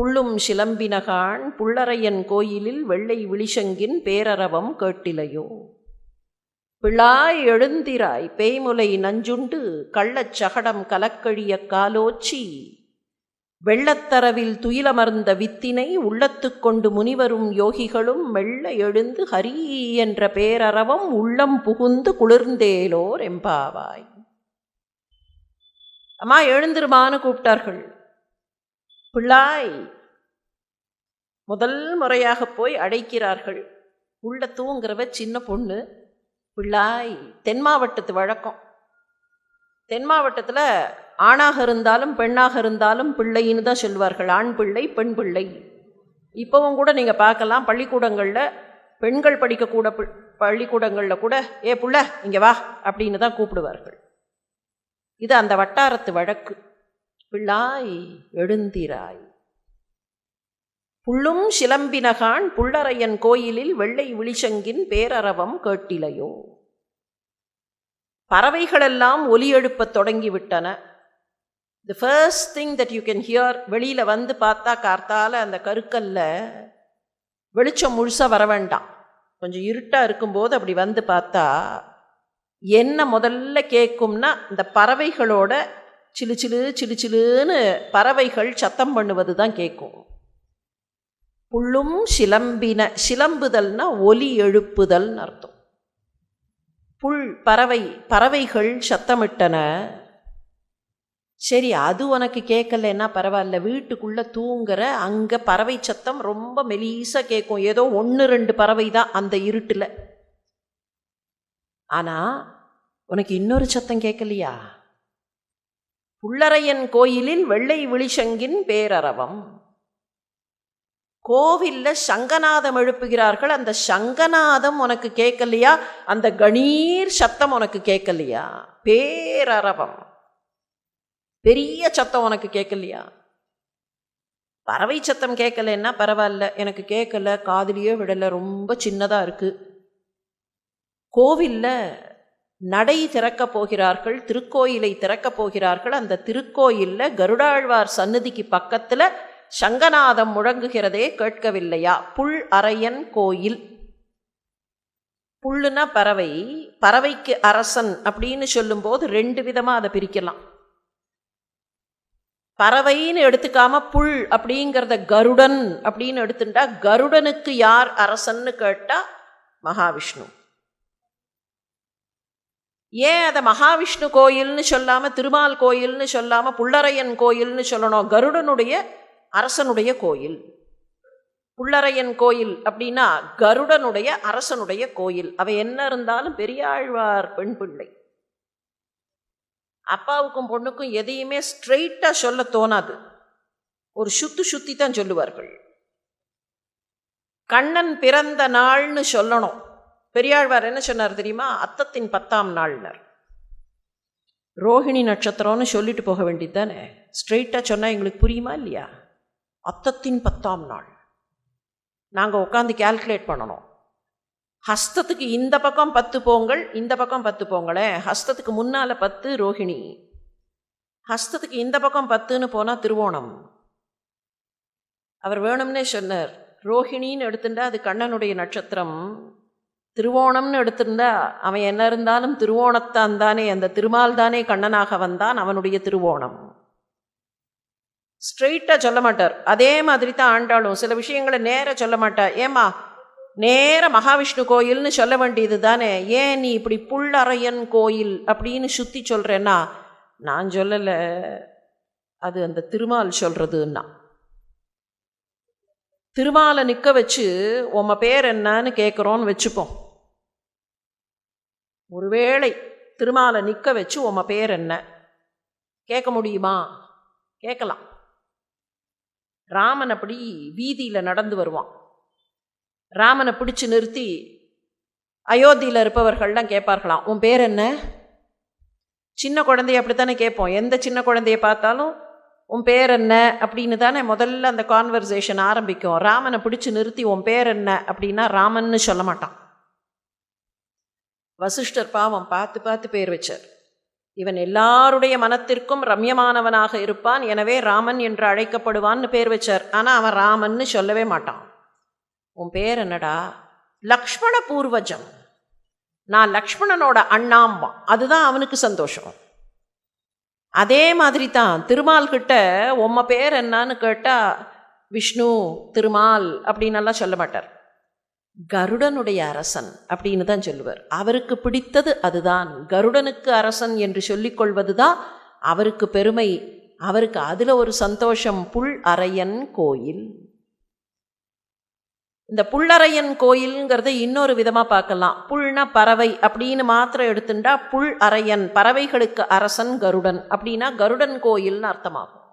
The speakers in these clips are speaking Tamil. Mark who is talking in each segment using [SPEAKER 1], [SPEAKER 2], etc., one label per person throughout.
[SPEAKER 1] புள்ளும் சிலம்பினகான் புள்ளரையன் கோயிலில் வெள்ளை விழிசங்கின் பேரரவம் கேட்டிலையோ. பிழாய் எழுந்திராய் பேய்முலை நஞ்சுண்டு கள்ளச் சகடம் கலக்கழிய காலோச்சி. வெள்ளத்தரவில் துயிலமர்ந்த வித்தினை உள்ளத்து கொண்டு முனிவரும் யோகிகளும் மெல்ல எழுந்து ஹரி என்ற பேரரவம் உள்ளம் புகுந்து குளிர்ந்தேலோர் எம்பாவாய். அம்மா எழுந்திருமான்னு கூப்பிட்டார்கள். பிள்ளாய் முதல் முறையாக போய் அடைக்கிறார்கள். உள்ள தூங்குறவ சின்ன பொண்ணு பிள்ளாய் தென் மாவட்டத்து வழக்கம். தென் மாவட்டத்தில் ஆணாக இருந்தாலும் பெண்ணாக இருந்தாலும் பிள்ளைன்னு தான் சொல்வார்கள். ஆண் பிள்ளை பெண் பிள்ளை. இப்போவும் கூட நீங்கள் பார்க்கலாம் பள்ளிக்கூடங்களில் பெண்கள் படிக்கக்கூட பி- பள்ளிக்கூடங்களில் கூட ஏ புள்ள இங்கே வா அப்படின்னு தான் கூப்பிடுவார்கள். இது அந்த வட்டாரத்து வழக்கு. பிள்ளாய் எழுந்திராய். புள்ளும் சிலம்பினகான் புள்ளரையன் கோயிலில் வெள்ளை விழிச்சங்கின் பேரரவம் கேட்டிலையோ. பறவைகளெல்லாம் ஒலி எழுப்பத் தொடங்கிவிட்டன. The first thing that you can hear வெளியில் வந்து பார்த்தா கார்த்தால அந்த கருக்கல்ல வெளிச்சம் முழுசாக வர வேண்டாம். கொஞ்சம் இருட்டாக இருக்கும்போது அப்படி வந்து பார்த்தா என்ன முதல்ல கேட்கும்னா இந்த பறவைகளோட சிலு சிலு சிலு சிலுன்னு பறவைகள் சத்தம் பண்ணுவது தான் கேட்கும் புள்ளும் சிலம்பின சிலம்புதல்னா ஒலி எழுப்புதல்னு அர்த்தம். புல் பறவை பறவைகள் சத்தமிட்டன. சரி அது உனக்கு கேட்கலன்னா பரவாயில்ல வீட்டுக்குள்ளே தூங்குற அங்கே பறவை சத்தம் ரொம்ப மெலீஸாக கேட்கும் ஏதோ ஒன்று ரெண்டு பறவை தான் அந்த இருட்டில். ஆனால் உனக்கு இன்னொரு சத்தம் கேட்கலையா புள்ளரையன் கோயிலில் வெள்ளை விழிசங்கின் பேரரவம். கோவிலில் சங்கநாதம் எழுப்புகிறார்கள். அந்த சங்கநாதம் உனக்கு கேட்கலையா? அந்த கணீர் சத்தம் உனக்கு கேட்கலையா? பேரரவம். பெரிய சத்தம் உனக்கு கேட்கலையா? பறவை சத்தம் கேட்கலன்னா பரவாயில்ல. எனக்கு கேட்கல காதலியோ விடலை. ரொம்ப சின்னதாக இருக்குது கோவிலில் நடை திறக்கப் போகிறார்கள் திருக்கோயிலை திறக்கப் போகிறார்கள். அந்த திருக்கோயிலில் கருடாழ்வார் சன்னதிக்கு பக்கத்தில் சங்கநாதம் முழங்குகிறதே கேட்கவில்லையா? புல் அரையன் கோயில். புல்லுனா பறவை பறவைக்கு அரசன் அப்படின்னு சொல்லும்போது ரெண்டு விதமாக அதை பிரிக்கலாம். பறவைன்னு எடுத்துக்காம புல் அப்படிங்கிறத கருடன் அப்படின்னு எடுத்துட்டா கருடனுக்கு யார் அரசன்னு கேட்டால் மகாவிஷ்ணு. ஏன் அதை மகாவிஷ்ணு கோயில்னு சொல்லாமல் திருமால் கோயில்னு சொல்லாமல் புள்ளரையன் கோயில்னு சொல்லணும்? கருடனுடைய அரசனுடைய கோயில். புள்ளரையன் கோயில் அப்படின்னா கருடனுடைய அரசனுடைய கோயில். அவ என்ன இருந்தாலும் பெரியாழ்வார் பெண் பிள்ளை. அப்பாவுக்கும் பொண்ணுக்கும் எதையுமே ஸ்ட்ரெயிட்டாக சொல்ல தோணாது. ஒரு சுத்து சுத்தி தான் சொல்லுவார்கள். கண்ணன் பிறந்த நாள்னு சொல்லணும். பெரியாழ்வார் என்ன சொன்னார் தெரியுமா? அத்தத்தின் பத்தாம் நாள்னர். ரோஹிணி நட்சத்திரம்னு சொல்லிட்டு போக வேண்டியது தானே? ஸ்ட்ரெயிட்டாக சொன்னால் எங்களுக்கு புரியுமா இல்லையா? அத்தத்தின் பத்தாம் நாள். நாங்கள் உட்காந்து கேல்குலேட் பண்ணணும். ஹஸ்தத்துக்கு இந்த பக்கம் பத்து போங்கள் இந்த பக்கம் பத்து போங்களேன் ஹஸ்தத்துக்கு முன்னால் பத்து ரோஹிணி. ஹஸ்தத்துக்கு இந்த பக்கம் பத்துன்னு போனால் திருவோணம். அவர் வேணும்னே சொன்னார். ரோஹிணின்னு எடுத்துட்டா அது கண்ணனுடைய நட்சத்திரம். திருவோணம்னு எடுத்திருந்தா அவன் என்ன இருந்தாலும் திருவோணத்தான் தானே அந்த திருமால் தானே கண்ணனாக வந்தான் அவனுடைய திருவோணம். ஸ்ட்ரெயிட்டாக சொல்ல மாட்டார். அதே மாதிரி தான் ஆண்டாளும். சில விஷயங்களை நேராக சொல்ல மாட்டார் ஏமா நேர மகாவிஷ்ணு கோயில்னு சொல்ல வேண்டியது தானே ஏன் நீ இப்படி புள்ளறையன் கோயில் அப்படின்னு சுற்றி சொல்கிறேன்னா நான் சொல்லலை. அது அந்த திருமால் சொல்கிறதுன்னா திருமாலை நிற்க வச்சு உம்ம பேர் என்னன்னு கேட்குறோன்னு வச்சுப்போம். ஒருவேளை திருமாலை நிற்க வச்சு உன் பேர் என்ன? கேட்க முடியுமா? கேட்கலாம். ராமன் அப்படி வீதியில் நடந்து வருவான். ராமனை பிடிச்சு நிறுத்தி அயோத்தியில் இருப்பவர்கள்லாம் கேட்பார்களாம் உன் பேர் என்ன? சின்ன குழந்தைய அப்படித்தானே கேட்போம். எந்த சின்ன குழந்தைய பார்த்தாலும் உன் பேர் என்ன? அப்படின்னு தானே முதல்ல அந்த கான்வர்சேஷன் ஆரம்பிக்கும். ராமனை பிடிச்சு நிறுத்தி உன் பேர் என்ன? அப்படின்னா ராமன்னு சொல்ல மாட்டான். வசிஷ்டர் பாவம் பார்த்து பார்த்து பேர் வச்சார். இவன் எல்லாருடைய மனத்திற்கும் ரம்யமானவனாக இருப்பான் எனவே ராமன் என்று அழைக்கப்படுவான்னு பேர் வச்சார். ஆனால் அவன் ராமன்னு சொல்லவே மாட்டான். உன் பேர் என்னடா? லக்ஷ்மண பூர்வஜம் நான் லக்ஷ்மணனோட அண்ணாம்பான் அதுதான் அவனுக்கு சந்தோஷம். அதே மாதிரி தான் திருமால் கிட்ட உம்ம பேர் என்னான்னு கேட்டால் விஷ்ணு திருமால் அப்படின்னெல்லாம் சொல்ல மாட்டார். கருடனுடைய அரசன் அப்படின்னு தான் சொல்லுவார். அவருக்கு பிடித்தது அதுதான். கருடனுக்கு அரசன் என்று சொல்லிக்கொள்வது தான் அவருக்கு பெருமை. அவருக்கு அதில் ஒரு சந்தோஷம். புல் அரையன் கோயில். இந்த புல்லரையன் கோயிலுங்கிறத இன்னொரு விதமாக பார்க்கலாம். புல்னா பறவை அப்படின்னு மாத்திரம் எடுத்துட்டா புல் அரையன். பறவைகளுக்கு அரசன் கருடன். அப்படின்னா கருடன் கோயில்னு அர்த்தமாகும்.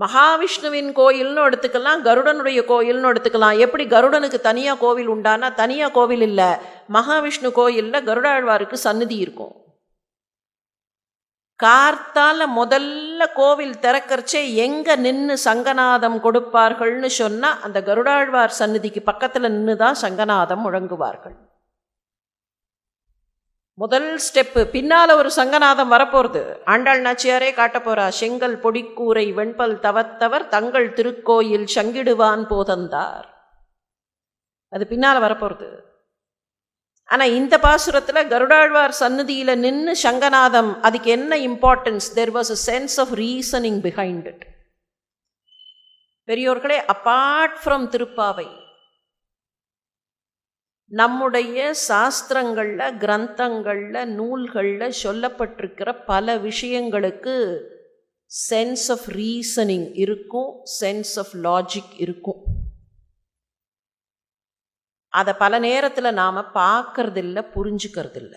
[SPEAKER 1] மகாவிஷ்ணுவின் கோயில்னு எடுத்துக்கலாம் கருடனுடைய கோயில்னு எடுத்துக்கலாம். எப்படி கருடனுக்கு தனியாக கோவில் உண்டானா தனியாக கோவில் இல்லை. மகாவிஷ்ணு கோயிலில் கருடாழ்வாருக்கு சந்நிதி இருக்கும். கார்த்தால முதல்ல கோவில் திறக்கறச்சே எங்கே நின்று சங்கநாதம் கொடுப்பார்கள்னு சொன்னால் அந்த கருடாழ்வார் சந்நிதிக்கு பக்கத்தில் நின்று தான் சங்கநாதம் முழங்குவார்கள். முதல் ஸ்டெப்பு. பின்னால் ஒரு சங்கநாதம் வரப்போகிறது ஆண்டாள் நாச்சியாரே காட்ட போறா. செங்கல் பொடிக்கூரை வெண்பல் தவத்தவர் தங்கள் திருக்கோயில் சங்கிடுவான் போதந்தார். அது பின்னால் வரப்போகிறது ஆனால் இந்த பாசுரத்தில் கருடாழ்வார் சன்னதியில் நின்று சங்கநாதம் அதுக்கு என்ன importance there was a sense of reasoning behind it பெரியோர்களே அப்பார்ட் ஃப்ரம் திருப்பாவை நம்முடைய சாஸ்திரங்களில் கிரந்தங்களில் நூல்களில் சொல்லப்பட்டிருக்கிற பல விஷயங்களுக்கு சென்ஸ் ஆஃப் ரீசனிங் இருக்கும் சென்ஸ் ஆஃப் லாஜிக் இருக்கும். அதை பல நேரத்தில் நாம் பார்க்கறதில்ல புரிஞ்சுக்கிறதில்ல.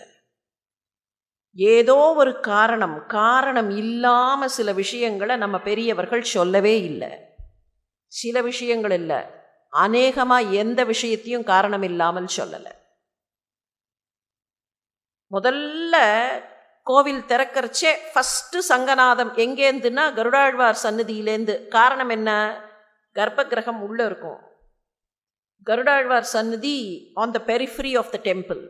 [SPEAKER 1] ஏதோ ஒரு காரணம் காரணம் இல்லாமல் சில விஷயங்களை நம்ம பெரியவர்கள் சொல்லவே இல்லை. சில விஷயங்கள் இல்லை. அநேகமாக எந்த விஷயத்தையும் காரணம் இல்லாமல் சொல்லலை. முதல்ல கோவில் திறக்கிறச்சே ஃபஸ்ட்டு சங்கநாதம் எங்கேருந்துன்னா கருடாழ்வார் சன்னதியிலேருந்து காரணம் என்ன? கர்ப்ப கிரகம் உள்ளே இருக்கும். கருடாழ்வார் சன்னதி on the periphery of the temple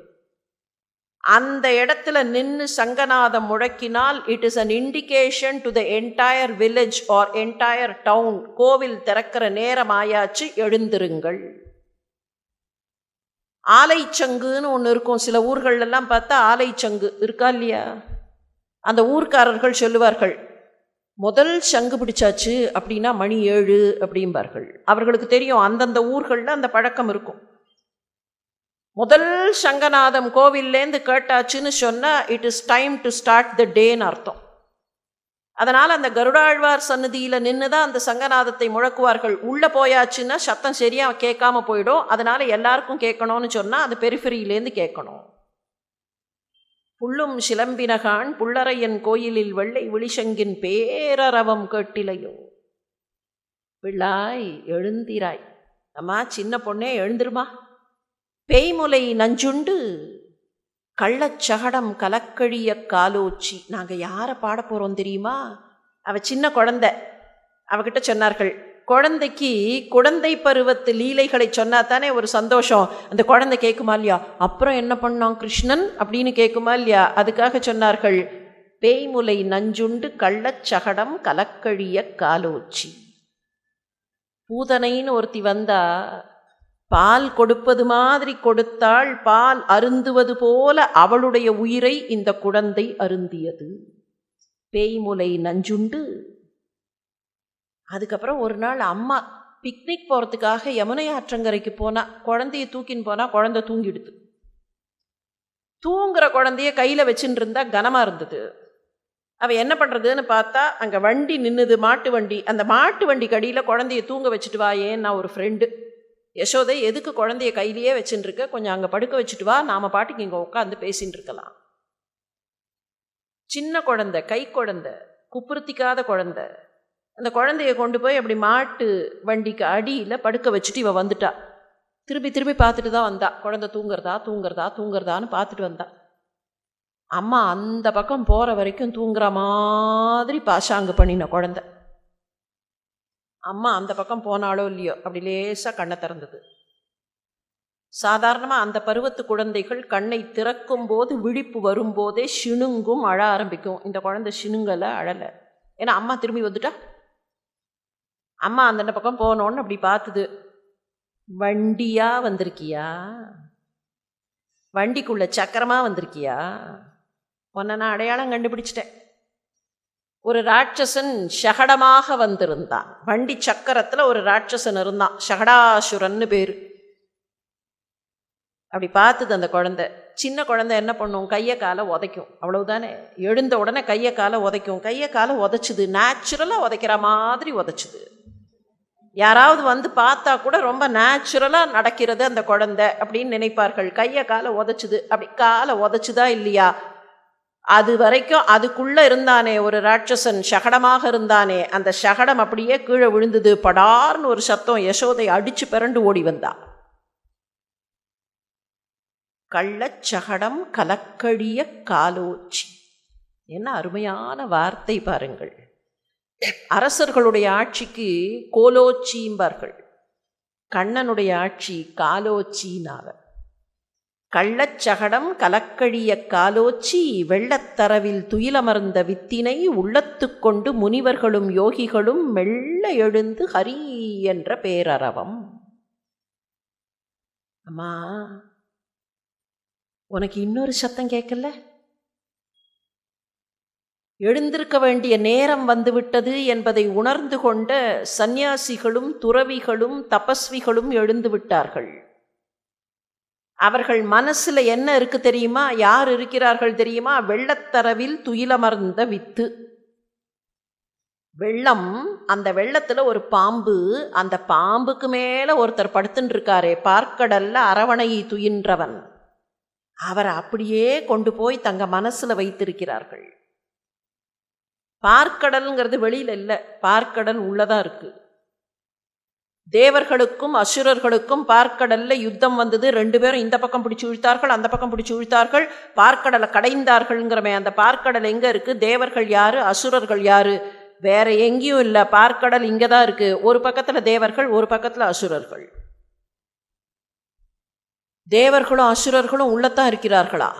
[SPEAKER 1] அந்த இடத்துல நின்று சங்கநாதம் முழக்கினால் it is an indication to the entire village or entire town கோவில் திறக்கிற நேரம் ஆயாச்சு எழுந்திருங்கள். ஆலைச்சங்குன்னு ஒன்று இருக்கும். சில ஊர்களெல்லாம் பார்த்தா ஆலைச்சங்கு இருக்கா இல்லையா? அந்த ஊர்க்காரர்கள் சொல்லுவார்கள் முதல் சங்கு பிடிச்சாச்சு அப்படின்னா மணி ஏழு அப்படிம்பார்கள். அவர்களுக்கு தெரியும் அந்தந்த ஊர்களில் அந்த பழக்கம் இருக்கும். முதல் சங்கநாதம் கோவில்லேருந்து கேட்டாச்சுன்னு சொன்னால் it is time to start the டேன்னு அர்த்தம். அதனால் அந்த கருடாழ்வார் சன்னதியில் நின்று தான் அந்த சங்கநாதத்தை முழக்குவார்கள். உள்ளே போயாச்சுன்னா சத்தம் சரியாக கேட்காம போயிடும். அதனால் எல்லாருக்கும் கேட்கணும்னு சொன்னால் அது பெரிஃபரியிலேருந்து கேட்கணும். புள்ளும் சிலம்பினகான் புள்ளரையன் கோயிலில் வெள்ளை விழிசங்கின் பேரரவம் கேட்டிலையோ. பிள்ளாய் எழுந்திராய். அம்மா சின்ன பொண்ணே எழுந்துருமா? பேய்முலை நஞ்சுண்டு கள்ளச்சகடம் கலக்கழிய காலோச்சி. நாங்கள் யாரை பாட போகிறோம் தெரியுமா? அவ சின்ன குழந்தை. அவகிட்ட சொன்னார்கள் குழந்தைக்கு குழந்தை பருவத்து லீலைகளை சொன்னா தானே ஒரு சந்தோஷம். அந்த குழந்தை கேட்குமா இல்லையா? அப்புறம் என்ன பண்ணான் கிருஷ்ணன்? அப்படின்னு கேட்குமா இல்லையா? அதுக்காக சொன்னார்கள் பேய்முலை நஞ்சுண்டு கள்ளச்சகடம் கலக்கழிய காலோச்சி. பூதனைன்னு ஒருத்தி வந்தா பால் கொடுப்பது மாதிரி கொடுத்தாள் பால் அருந்துவது போல அவளுடைய உயிரை இந்த குழந்தை அருந்தியது. பேய்முலை நஞ்சுண்டு. அதுக்கப்புறம் ஒரு நாள் அம்மா பிக்னிக் போகிறதுக்காக யமுனை ஆற்றங்கரைக்கு போனால் குழந்தைய தூக்கின்னு போனால் குழந்தை தூங்கிடுது. தூங்குற குழந்தைய கையில் வச்சுட்டு இருந்தால் கனமாக இருந்தது. அவள் என்ன பண்ணுறதுன்னு பார்த்தா அங்கே வண்டி நின்றுது மாட்டு வண்டி. அந்த மாட்டு வண்டி கடியில் குழந்தைய தூங்க வச்சுட்டு வா ஏன் நான் ஒரு ஃப்ரெண்டு யசோதை எதுக்கு குழந்தைய கையிலேயே வச்சுட்டுருக்க கொஞ்சம் அங்கே படுக்க வச்சுட்டு வா நாம் பாட்டுக்கு இங்கே உட்காந்து பேசின்னு இருக்கலாம். சின்ன குழந்தை கை குழந்தை குப்புறுத்திக்காத குழந்தை. அந்த குழந்தைய கொண்டு போய் அப்படி மாட்டு வண்டிக்கு அடியில் படுக்க வச்சுட்டு இவ வந்துட்டா. திரும்பி திரும்பி பார்த்துட்டு தான் வந்தா. குழந்தை தூங்குறதா தூங்குறதா தூங்குறதான்னு பார்த்துட்டு வந்தா. அம்மா அந்த பக்கம் போகிற வரைக்கும் தூங்குற மாதிரி பாஷாங்கு பண்ணின குழந்தை. அம்மா அந்த பக்கம் போனாலோ இல்லையோ அப்படி லேசாக கண்ணை திறந்தது. சாதாரணமாக அந்த பருவத்து குழந்தைகள் கண்ணை திறக்கும் போது விழிப்பு வரும்போதே சிணுங்கும் அழ ஆரம்பிக்கும். இந்த குழந்தை சிணுங்கலை அழலை. ஏன்னா அம்மா திரும்பி வந்துட்டா? அம்மா அந்த பக்கம் போனோன்னு அப்படி பார்த்துது வண்டியா வந்திருக்கியா? வண்டிக்குள்ள சக்கரமாக வந்திருக்கியா? உன்னை நான் அடையாளம் கண்டுபிடிச்சிட்டேன். ஒரு ராட்சசன் ஷகடமாக வந்திருந்தான். வண்டி சக்கரத்தில் ஒரு ராட்சசன் இருந்தான். ஷகடாசுரன்னு பேர். அப்படி பார்த்தது அந்த குழந்தை. சின்ன குழந்தை என்ன பண்ணும்? கையை காலை உதைக்கும். அவ்வளவுதானே? எழுந்த உடனே கையை காலை உதைக்கும். கையை காலை உதைச்சுது. நேச்சுரலாக உதைக்கிற மாதிரி உதைச்சிது. யாராவது வந்து பார்த்தா கூட ரொம்ப நேச்சுரலாக நடக்கிறது அந்த குழந்தை அப்படின்னு நினைப்பார்கள். கையை காலை உதைச்சிது. அப்படி காலை உதைச்சுதா இல்லையா? அது வரைக்கும் அதுக்குள்ளே இருந்தானே ஒரு ராட்சசன் சகடமாக இருந்தானே அந்த சகடம் அப்படியே கீழே விழுந்தது. படார்னு ஒரு சத்தம் யசோதை அடித்து பிறண்டு ஓடி வந்தா. கள்ளச்சகடம் கலக்கழிய காலோச்சி. என்ன அருமையான வார்த்தை பாருங்கள். அரசர்களுடைய ஆட்சிக்கு கோலோச்சிம்பார்கள். கண்ணனுடைய ஆட்சி காலோச்சினாவர் கள்ளச்சகடம் கலக்கழிய காலோச்சி வெள்ளத்தரவில் துயிலமர்ந்த வித்தினை உள்ளத்துக்கொண்டு முனிவர்களும் யோகிகளும் மெல்ல எழுந்து ஹரி என்ற பேரரவம். அம்மா உனக்கு இன்னொரு சத்தம் கேட்கல? எழுந்திருக்க வேண்டிய நேரம் வந்துவிட்டது என்பதை உணர்ந்து கொண்ட சந்நியாசிகளும் துறவிகளும் தபஸ்விகளும் எழுந்து விட்டார்கள். அவர்கள் மனசில் என்ன இருக்கு தெரியுமா? யார் இருக்கிறார்கள் தெரியுமா? வெள்ளத்தரவில் துயிலமர்ந்த வித்து. வெள்ளம் அந்த வெள்ளத்தில் ஒரு பாம்பு அந்த பாம்புக்கு மேலே ஒருத்தர் படுத்துட்டு இருக்காரே பார்க்கடல்ல அரவணையை துயின்றவன். அவரை அப்படியே கொண்டு போய் தங்க மனசில் வைத்திருக்கிறார்கள். பார்க்கடலுங்கிறது வெளியில் இல்லை பார்க்கடல் உள்ளதாக இருக்குது தேவர்களுக்கும் அசுரர்களுக்கும் பார்க்கடல்ல யுத்தம் வந்தது. ரெண்டு பேரும் இந்த பக்கம் பிடிச்சி இழுத்தார்கள் அந்த பக்கம் பிடிச்சி இழுத்தார்கள் பார்க்கடலை கடைந்தார்கள்ங்கிறமே அந்த பார்க்கடல் எங்கே இருக்குது தேவர்கள் யார்? அசுரர்கள் யார்? வேற எங்கேயும் இல்லை. பார்க்கடல் இங்கே தான் இருக்குது ஒரு பக்கத்தில் தேவர்கள் ஒரு பக்கத்தில் அசுரர்கள். தேவர்களும் அசுரர்களும் உள்ளத்தான் இருக்கிறார்களா?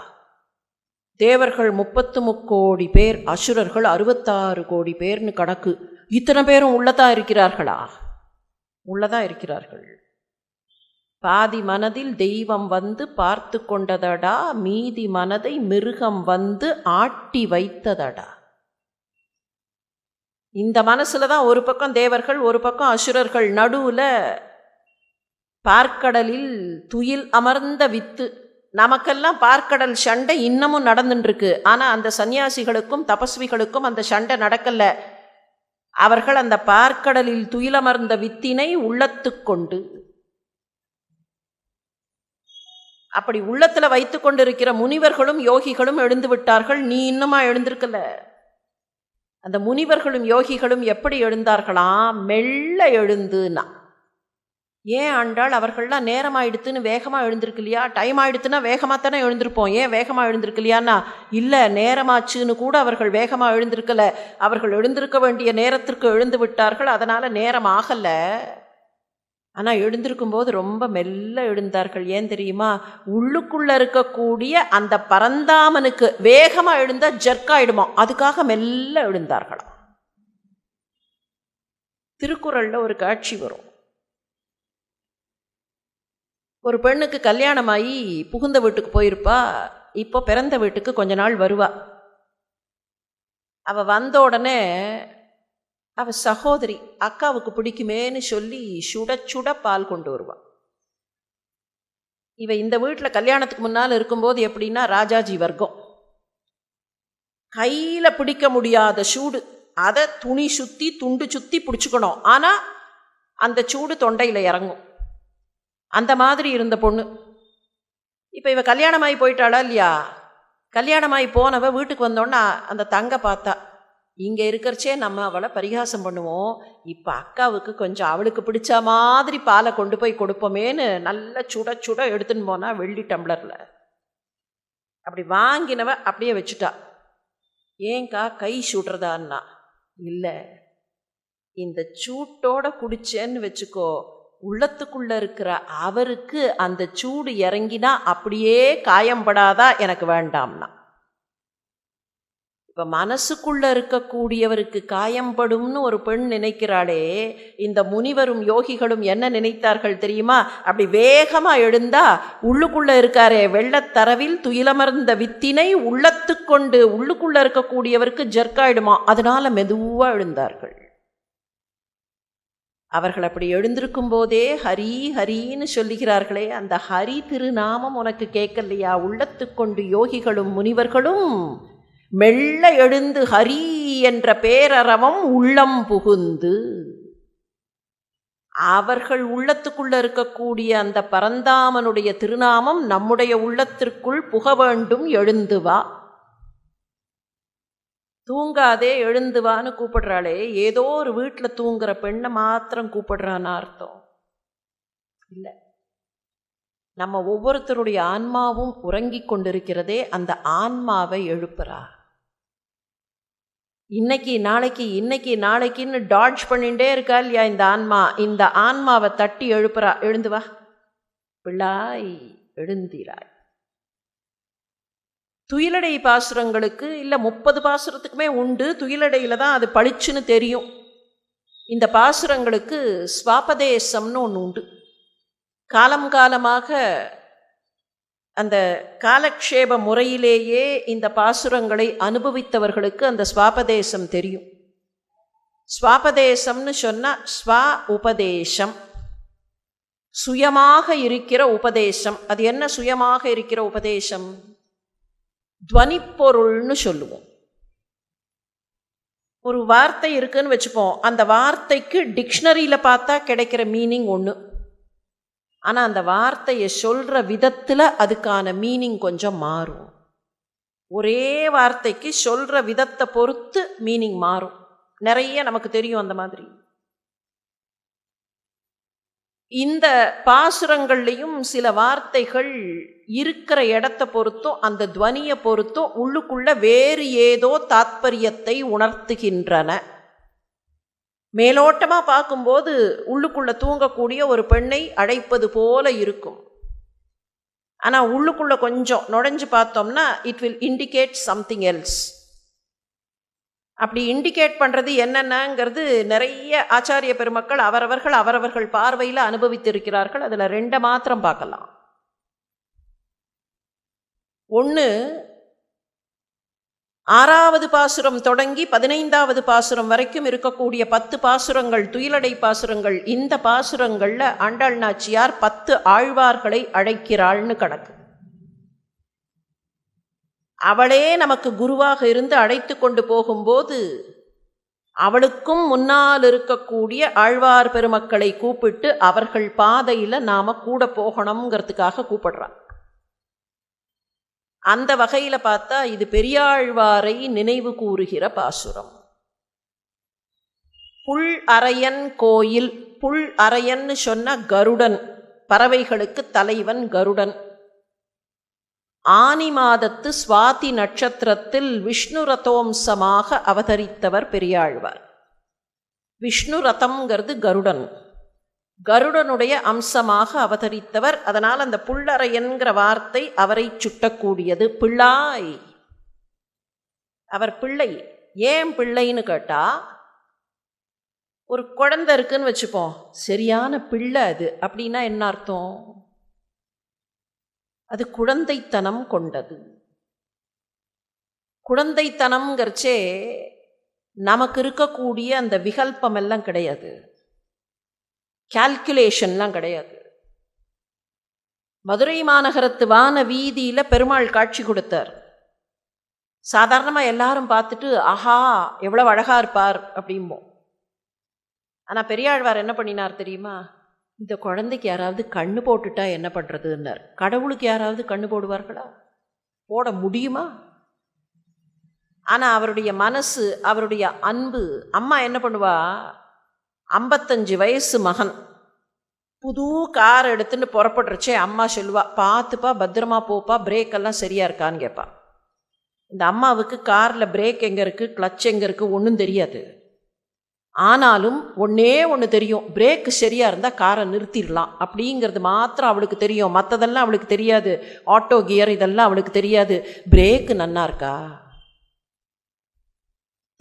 [SPEAKER 1] தேவர்கள் முப்பத்து முக்கோடி பேர் அசுரர்கள் அறுபத்தாறு கோடி பேர்னு கணக்கு. இத்தனை பேரும் உள்ளத்தான் இருக்கிறார்களா? உள்ளதான் இருக்கிறார்கள். பாதி மனதில் தெய்வம் வந்து பார்த்து கொண்டதடா மீதி மனதை மிருகம் வந்து ஆட்டி வைத்ததடா. இந்த மனசில் தான் ஒரு பக்கம் தேவர்கள் ஒரு பக்கம் அசுரர்கள். நடுவில் பார்க்கடலில் துயில் அமர்ந்த வித்து. நமக்கெல்லாம் பார்க்கடல் சண்டை இன்னமும் நடந்துட்டுருக்கு ஆனால் அந்த சன்னியாசிகளுக்கும் தபஸ்விகளுக்கும் அந்த சண்டை நடக்கலை. அவர்கள் அந்த பார்க்கடலில் துயிலமர்ந்த வித்தினை உள்ளத்துக்கொண்டு அப்படி உள்ளத்தில் வைத்து கொண்டிருக்கிற முனிவர்களும் யோகிகளும் எழுந்து விட்டார்கள். நீ இன்னுமா எழுந்திருக்கல? அந்த முனிவர்களும் யோகிகளும் எப்படி எழுந்தார்களாம் மெல்ல எழுந்துனா. ஏன் ஆண்டாள் அவர்கள்லாம் நேரம் ஆயிடுத்துன்னு வேகமாக எழுந்திருக்கு இல்லையா டைம் ஆயிடுத்துன்னா வேகமாக தானே எழுந்திருப்போம். ஏன் வேகமாக எழுந்திருக்கு இல்லையான்னா இல்லை நேரமாச்சுன்னு கூட அவர்கள் வேகமாக எழுந்திருக்கல. அவர்கள் எழுந்திருக்க வேண்டிய நேரத்திற்கு எழுந்து விட்டார்கள். அதனால் நேரம் ஆகலை. ஆனால் எழுந்திருக்கும் போது ரொம்ப மெல்ல எழுந்தார்கள். ஏன் தெரியுமா? உள்ளுக்குள்ளே இருக்கக்கூடிய அந்த பரந்தாமனுக்கு வேகமாக எழுந்தால் ஜர்க்காயிடுமோ? அதுக்காக மெல்ல எழுந்தார்களாம். திருக்குறளில் ஒரு காட்சி வரும். ஒரு பெண்ணுக்கு கல்யாணமாகி புகுந்த வீட்டுக்கு போயிருப்பா இப்போ பிறந்த வீட்டுக்கு கொஞ்ச நாள் வருவா. அவள் வந்த உடனே அவள் சகோதரி அக்காவுக்கு பிடிக்குமேன்னு சொல்லி சுட சுட பால் கொண்டு வருவாள் இவ இந்த வீட்டில் கல்யாணத்துக்கு முன்னால் இருக்கும்போது எப்படின்னா ராஜாஜி வர்க்கம். கையில் பிடிக்க முடியாத சூடு. அதை துணி சுற்றி துண்டு சுற்றி பிடிச்சிக்கணும். ஆனால் அந்த சூடு தொண்டையில் இறங்கும். அந்த மாதிரி இருந்த பொண்ணு. இப்போ இவ கல்யாணமாகி போயிட்டாளா இல்லையா? கல்யாணமாகி போனவ வீட்டுக்கு வந்தோன்னா அந்த தங்க பார்த்தா இங்கே இருக்கிறச்சே நம்ம அவளை பரிகாசம் பண்ணுவோம். இப்போ அக்காவுக்கு கொஞ்சம் அவளுக்கு பிடிச்ச மாதிரி பாலை கொண்டு போய் கொடுப்போமேன்னு நல்ல சுட சுட எடுத்துன்னு போனால் வெள்ளி டம்ளரில். அப்படி வாங்கினவ அப்படியே வச்சுட்டா. ஏங்கா கை சுடுறதான்னா? இல்லை. இந்த சூட்டோட குடிச்சேன்னு வச்சுக்கோ. உள்ளத்துக்குள்ள இருக்கிற அவருக்கு அந்த சூடு இறங்கினா அப்படியே காயம்படாதா எனக்கு வேண்டாம்னா. இப்போ மனசுக்குள்ளே இருக்கக்கூடியவருக்கு காயம்படும்னு ஒரு பெண் நினைக்கிறாளே இந்த முனிவரும் யோகிகளும் என்ன நினைத்தார்கள் தெரியுமா? அப்படி வேகமாக எழுந்தா உள்ளுக்குள்ளே இருக்காரே வெள்ளத்தரவில் துயிலமர்ந்த வித்தினை உள்ளத்துக்கொண்டு உள்ளுக்குள்ளே இருக்கக்கூடியவருக்கு ஜெர்க்காயிடுமா அதனால் மெதுவாக எழுந்தார்கள். அவர்கள் அப்படி எழுந்திருக்கும் போதே ஹரி ஹரின்னு சொல்லுகிறார்களே அந்த ஹரி திருநாமம் உனக்கு கேட்கலையா? உள்ளத்துக்கொண்டு யோகிகளும் முனிவர்களும் மெல்ல எழுந்து ஹரி என்ற பேரறவம் உள்ளம் புகுந்து அவர்கள் உள்ளத்துக்குள்ள இருக்கக்கூடிய அந்த பரந்தாமனுடைய திருநாமம் நம்முடைய உள்ளத்திற்குள் புக வேண்டும் எழுந்து வா. தூங்காதே எழுந்து வான்னு கூப்பிடுறாளே. ஏதோ ஒரு வீட்டில் தூங்குற பெண்ணை மாத்திரம் கூப்பிடுறான்னு அர்த்தம். இல்லை. நம்ம ஒவ்வொருத்தருடைய ஆன்மாவும் உறங்கிக் கொண்டிருக்கிறதே அந்த ஆன்மாவை எழுப்புறா. இன்னைக்கு நாளைக்கு இன்னைக்கு நாளைக்குன்னு டாட்ஜ் பண்ணிகிட்டே இருக்கா இல்லையா இந்த ஆன்மா? இந்த ஆன்மாவை தட்டி எழுப்புறா. எழுந்து வா. பிள்ளாய் எழுந்திராய். துயிலடை பாசுரங்களுக்கு இல்லை முப்பது பாசுரத்துக்குமே உண்டு. துயிலடையில் தான் அது பளிச்சுன்னு தெரியும். இந்த பாசுரங்களுக்கு ஸ்வாபதேசம்னு ஒன்று உண்டு. காலம் காலமாக அந்த காலக்ஷேப முறையிலேயே இந்த பாசுரங்களை அனுபவித்தவர்களுக்கு அந்த ஸ்வாபதேசம் தெரியும். ஸ்வாபதேசம்னு சொன்னால் ஸ்வா உபதேசம். சுயமாக இருக்கிற உபதேசம். அது என்ன சுயமாக இருக்கிற உபதேசம்? துவனிப்பொருள்னு சொல்லுவோம். ஒரு வார்த்தை இருக்குன்னு வச்சுப்போம். அந்த வார்த்தைக்கு டிக்ஷனரியில் பார்த்தா கிடைக்கிற மீனிங் ஒன்று ஆனால் அந்த வார்த்தையை சொல்கிற விதத்தில் அதுக்கான மீனிங் கொஞ்சம் மாறும். ஒரே வார்த்தைக்கு சொல்கிற விதத்தை பொறுத்து மீனிங் மாறும். நிறைய நமக்கு தெரியும் அந்த மாதிரி. இந்த பாசுரங்கள்லேயும் சில வார்த்தைகள் இருக்கிற இடத்த பொறுத்தும் அந்த துவனியை பொறுத்தும் உள்ளுக்குள்ள வேறு ஏதோ தாத்பரியத்தை உணர்த்துகின்றன. மேலோட்டமாக பார்க்கும்போது உள்ளுக்குள்ளே தூங்கக்கூடிய ஒரு பெண்ணை அழைப்பது போல இருக்கும். ஆனால் உள்ளுக்குள்ளே கொஞ்சம் நுழைஞ்சு பார்த்தோம்னா it will indicate something else அப்படி இண்டிகேட் பண்ணுறது என்னென்னங்கிறது நிறைய ஆச்சாரிய பெருமக்கள் அவரவர்கள் அவரவர்கள் பார்வையில் அனுபவித்திருக்கிறார்கள். அதில் ரெண்டை மாத்திரம் பார்க்கலாம். ஒன்று ஆறாவது பாசுரம் தொடங்கி பதினைந்தாவது பாசுரம் வரைக்கும் இருக்கக்கூடிய பத்து பாசுரங்கள் துயிலடை பாசுரங்கள் இந்த பாசுரங்களில் ஆண்டாள் நாச்சியார் பத்து ஆழ்வார்களை அழைக்கிறாள்னு கணக்கு. அவளே நமக்கு குருவாக இருந்து அழைத்து கொண்டு போகும்போது அவளுக்கும் முன்னால் இருக்கக்கூடிய ஆழ்வார் பெருமக்களை கூப்பிட்டு அவர்கள் பாதையில் நாம் கூட போகணுங்கிறதுக்காக கூப்பிடுறான் அந்த வகையில் பார்த்தா இது பெரியாழ்வாரை நினைவு கூறுகிற பாசுரம். புல் அரையன் கோயில் புல் அரையன்னு சொன்ன கருடன் பறவைகளுக்கு தலைவன் கருடன். ஆனி மாதத்து சுவாதி நட்சத்திரத்தில் விஷ்ணு ரதோம்சமாக அவதரித்தவர் பெரியாழ்வார். விஷ்ணு ரதம்ங்கிறது கருடன். கருடனுடைய அம்சமாக அவதரித்தவர். அதனால் அந்த புள்ளறை என்கிற வார்த்தை அவரை சுட்டக்கூடியது. பிள்ளாய். அவர் பிள்ளை. ஏன் பிள்ளைன்னு கேட்டால் ஒரு குழந்தை இருக்குன்னு வச்சுப்போம். சரியான பிள்ளை அது. அப்படின்னா என்ன அர்த்தம்? அது குழந்தைத்தனம் கொண்டது. குழந்தைத்தனம்ங்கிறச்சே நமக்கு இருக்கக்கூடிய அந்த விகல்பம் எல்லாம் கிடையாது. கேல்குலேஷன்லாம் கிடையாது. மதுரை மாநகரத்து வான வீதியில் பெருமாள் காட்சி கொடுத்தார். சாதாரணமாக எல்லாரும் பார்த்துட்டு ஆஹா எவ்வளோ அழகாக இருப்பார் அப்படிம்போம். ஆனால் பெரியாழ்வார் என்ன பண்ணினார் தெரியுமா? இந்த குழந்தைக்கு யாராவது கண்ணு போட்டுட்டா என்ன பண்ணுறதுன்னார் கடவுளுக்கு யாராவது கண்ணு போடுவார்களா? போட முடியுமா? ஆனால் அவருடைய மனசு அவருடைய அன்பு அம்மா என்ன பண்ணுவா? ஐம்பத்தஞ்சு வயசு மகன். புது கார் எடுத்துன்னு புறப்பட்டுருச்சே. அம்மா சொல்லுவா பார்த்துப்பா பத்திரமா போப்பா பிரேக் எல்லாம் சரியா இருக்கான்னு கேட்பா இந்த அம்மாவுக்கு காரில் பிரேக் எங்கே இருக்குது கிளச் எங்கே இருக்குது ஒன்றும் தெரியாது. ஆனாலும் ஒன்றே ஒன்று தெரியும். பிரேக்கு சரியாக இருந்தால் காரை நிறுத்திடலாம். அப்படிங்கிறது மாத்திரம் அவளுக்கு தெரியும். மற்றதெல்லாம் அவளுக்கு தெரியாது. ஆட்டோ கியர் இதெல்லாம் அவளுக்கு தெரியாது. பிரேக்கு நன்னா இருக்கா?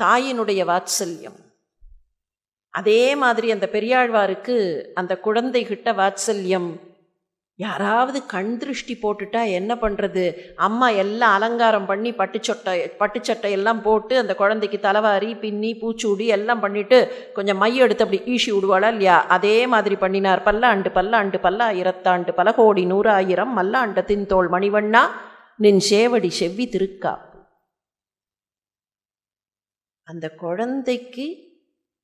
[SPEAKER 1] தாயினுடைய வாத்சல்யம். அதே மாதிரி அந்த பெரியாழ்வாருக்கு அந்த குழந்தைகிட்ட வாத்சல்யம். யாராவது கண் திருஷ்டி போட்டுட்டா என்ன பண்ணுறது அம்மா எல்லாம் அலங்காரம் பண்ணி பட்டுச்சொட்டை பட்டுச்சட்டை எல்லாம் போட்டு அந்த குழந்தைக்கு தலைவாரி பின்னி பூச்சூடி எல்லாம் பண்ணிவிட்டு கொஞ்சம் மைய எடுத்து அப்படி ஈஷி விடுவாளா இல்லையா? அதே மாதிரி பண்ணினார். பல்லாண்டு பல்லாண்டு பல்லாயிரத்தாண்டு பல கோடி நூறாயிரம் மல்லாண்ட தின்தோள் மணிவண்ணா நின் சேவடி செவ்வி திருக்காப்பு. அந்த குழந்தைக்கு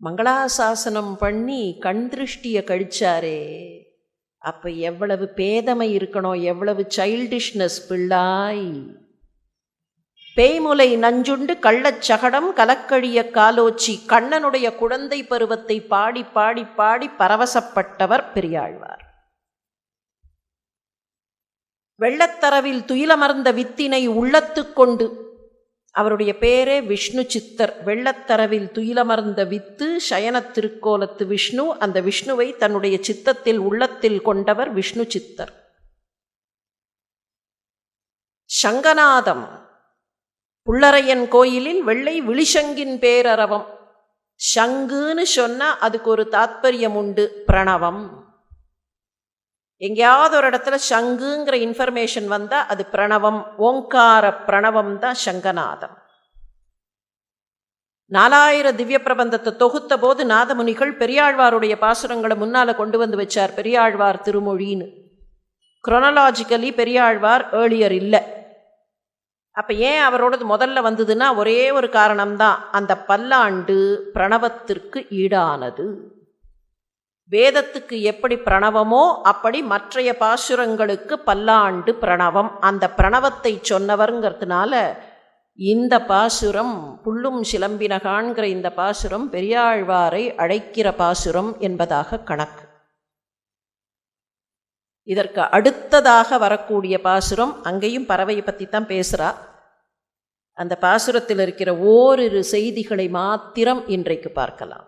[SPEAKER 1] மங்களாசாசனம் பண்ணி கண் திருஷ்டியை கழிச்சாரே. அப்போ எவ்வளவு பேதமை இருக்கணும் எவ்வளவு சைல்டிஷ்னஸ் பிள்ளாய். பேய்முலை நஞ்சுண்டு கள்ளச்சகடம் கலக்கழிய காலோச்சி கண்ணனுடைய குழந்தை பருவத்தை பாடி பாடி பாடி பரவசப்பட்டவர் பெரியாழ்வார். வெள்ளத்தரவில் துயிலமர்ந்த வித்தினை உள்ளத்து கொண்டு அவருடைய பேரே விஷ்ணு சித்தர். வெள்ளத்தரவில் துயிலமர்ந்த வித்து சயன திருக்கோலத்து விஷ்ணு அந்த விஷ்ணுவை தன்னுடைய சித்தத்தில் உள்ளத்தில் கொண்டவர் விஷ்ணு சித்தர். சங்கநாதம். புள்ளரையன் கோயிலில் வெள்ளை விழிசங்கின் பேரரவம். சங்குன்னு சொன்னால் அதுக்கு ஒரு தாத்பரியம் உண்டு பிரணவம். எங்கேயாவது ஒரு இடத்துல சங்குங்கிற இன்ஃபர்மேஷன் வந்தால் அது பிரணவம் ஓங்கார பிரணவம் தான் சங்கநாதம். நாலாயிர திவ்ய பிரபந்தத்தை தொகுத்த போது நாதமுனிகள் பெரியாழ்வாருடைய பாசுரங்களை முன்னால் கொண்டு வந்து வச்சார் பெரியாழ்வார் திருமொழின்னு. குரோனலாஜிக்கலி பெரியாழ்வார் ஏர்லியர் இல்லை. அப்போ ஏன் அவரோடது முதல்ல வந்ததுன்னா ஒரே ஒரு காரணம்தான். அந்த பல்லாண்டு பிரணவத்திற்கு ஈடானது. வேதத்துக்கு எப்படி பிரணவமோ அப்படி மற்றைய பாசுரங்களுக்கு பல்லாண்டு பிரணவம். அந்த பிரணவத்தை சொன்னவருங்கிறதுனால இந்த பாசுரம் புல்லும் சிலம்பினகான்கிற இந்த பாசுரம் பெரியாழ்வாரை அழைக்கிற பாசுரம் என்பதாக கணக்கு. இதற்கு அடுத்ததாக வரக்கூடிய பாசுரம் அங்கேயும் பறவையை பற்றி தான் பேசுகிறா அந்த பாசுரத்தில் இருக்கிற ஓரிரு செய்திகளை மாத்திரம் இன்றைக்கு பார்க்கலாம்.